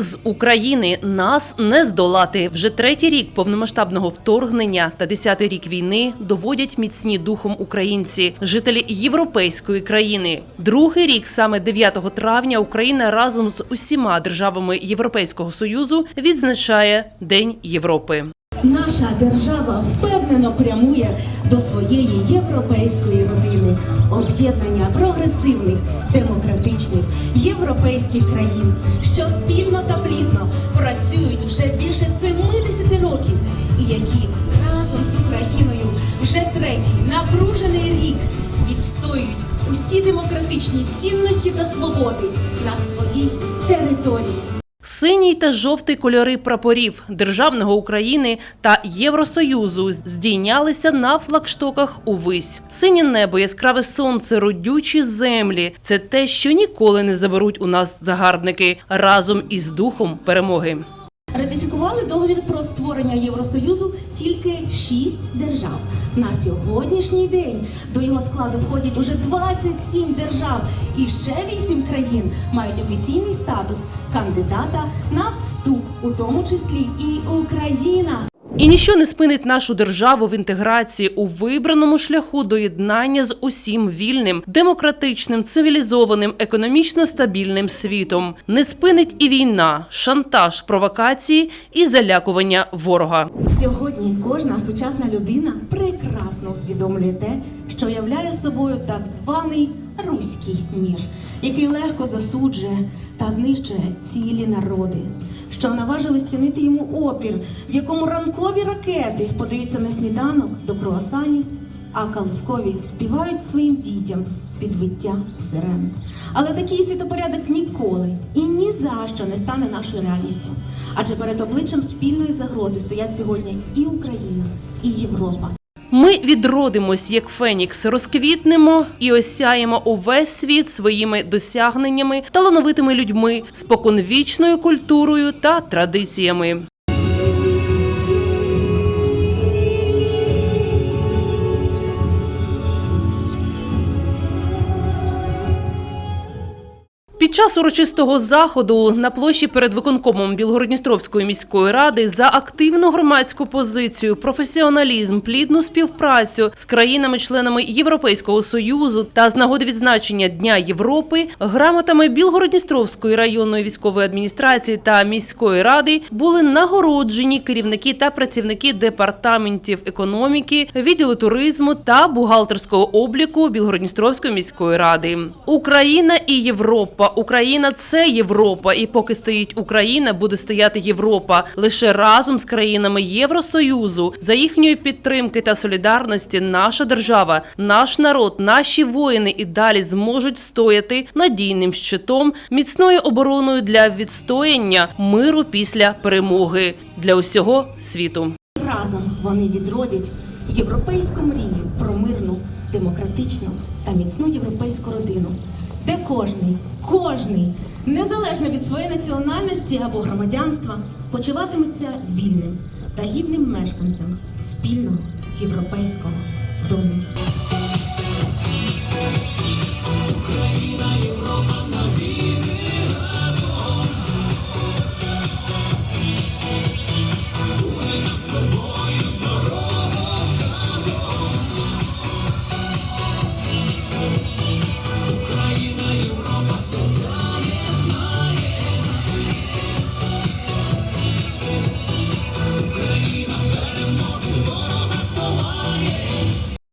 з України нас не здолати. Вже третій рік повномасштабного вторгнення та десятий рік війни доводять міцні духом українці, жителі європейської країни. Другий рік, саме 9 травня, Україна разом з усіма державами Європейського союзу відзначає День Європи. Наша держава впевнено прямує до своєї європейської родини, об'єднання прогресивних, демократичних європейських країн, що спільно та плідно працюють вже більше 70 років, і які разом з Україною вже третій напружений рік відстоюють усі демократичні цінності та свободи на своїй території. Синій та жовтий кольори прапорів державного України та Євросоюзу здійнялися на флагштоках увись. Синє небо, яскраве сонце, родючі землі це те, що ніколи не заберуть у нас загарбники разом із духом перемоги. Ратифікували договір про створення Євросоюзу тільки шість держав. На сьогоднішній день до його складу входять уже 27 держав, і ще 8 країн мають офіційний статус кандидата на вступ, у тому числі і Україна. І ніщо не спинить нашу державу в інтеграції у вибраному шляху до єднання з усім вільним, демократичним, цивілізованим, економічно стабільним світом. Не спинить і війна, шантаж, провокації і залякування ворога. Сьогодні кожна сучасна людина прекрасно усвідомлює те, що являє собою так званий руський мір, який легко засуджує та знищує цілі народи, що наважились чинити йому опір, в якому ранкові ракети подаються на сніданок до круасанів, а колоскові співають своїм дітям підвиття сирен. Але такий світопорядок ніколи і ні за що не стане нашою реальністю. Адже перед обличчям спільної загрози стоять сьогодні і Україна, і Європа. Ми відродимось як Фенікс, розквітнемо і осяємо увесь світ своїми досягненнями, талановитими людьми, споконвічною культурою та традиціями. Під час урочистого заходу на площі перед виконкомом Білгородністровської міської ради за активну громадську позицію, професіоналізм, плідну співпрацю з країнами-членами Європейського союзу та з нагоди відзначення Дня Європи грамотами Білгородністровської районної військової адміністрації та міської ради були нагороджені керівники та працівники департаментів економіки, відділу туризму та бухгалтерського обліку Білгородністровської міської ради. Україна і Європа. Україна це Європа, і поки стоїть Україна, буде стояти Європа лише разом з країнами Євросоюзу. За їхньої підтримки та солідарності наша держава, наш народ, наші воїни і далі зможуть встояти надійним щитом, міцною обороною для відстояння миру після перемоги для усього світу. Разом вони відродять європейську мрію про мирну, демократичну та міцну європейську родину, де кожний, кожний, незалежно від своєї національності або громадянства, почуватиметься вільним та гідним мешканцем спільного європейського дому.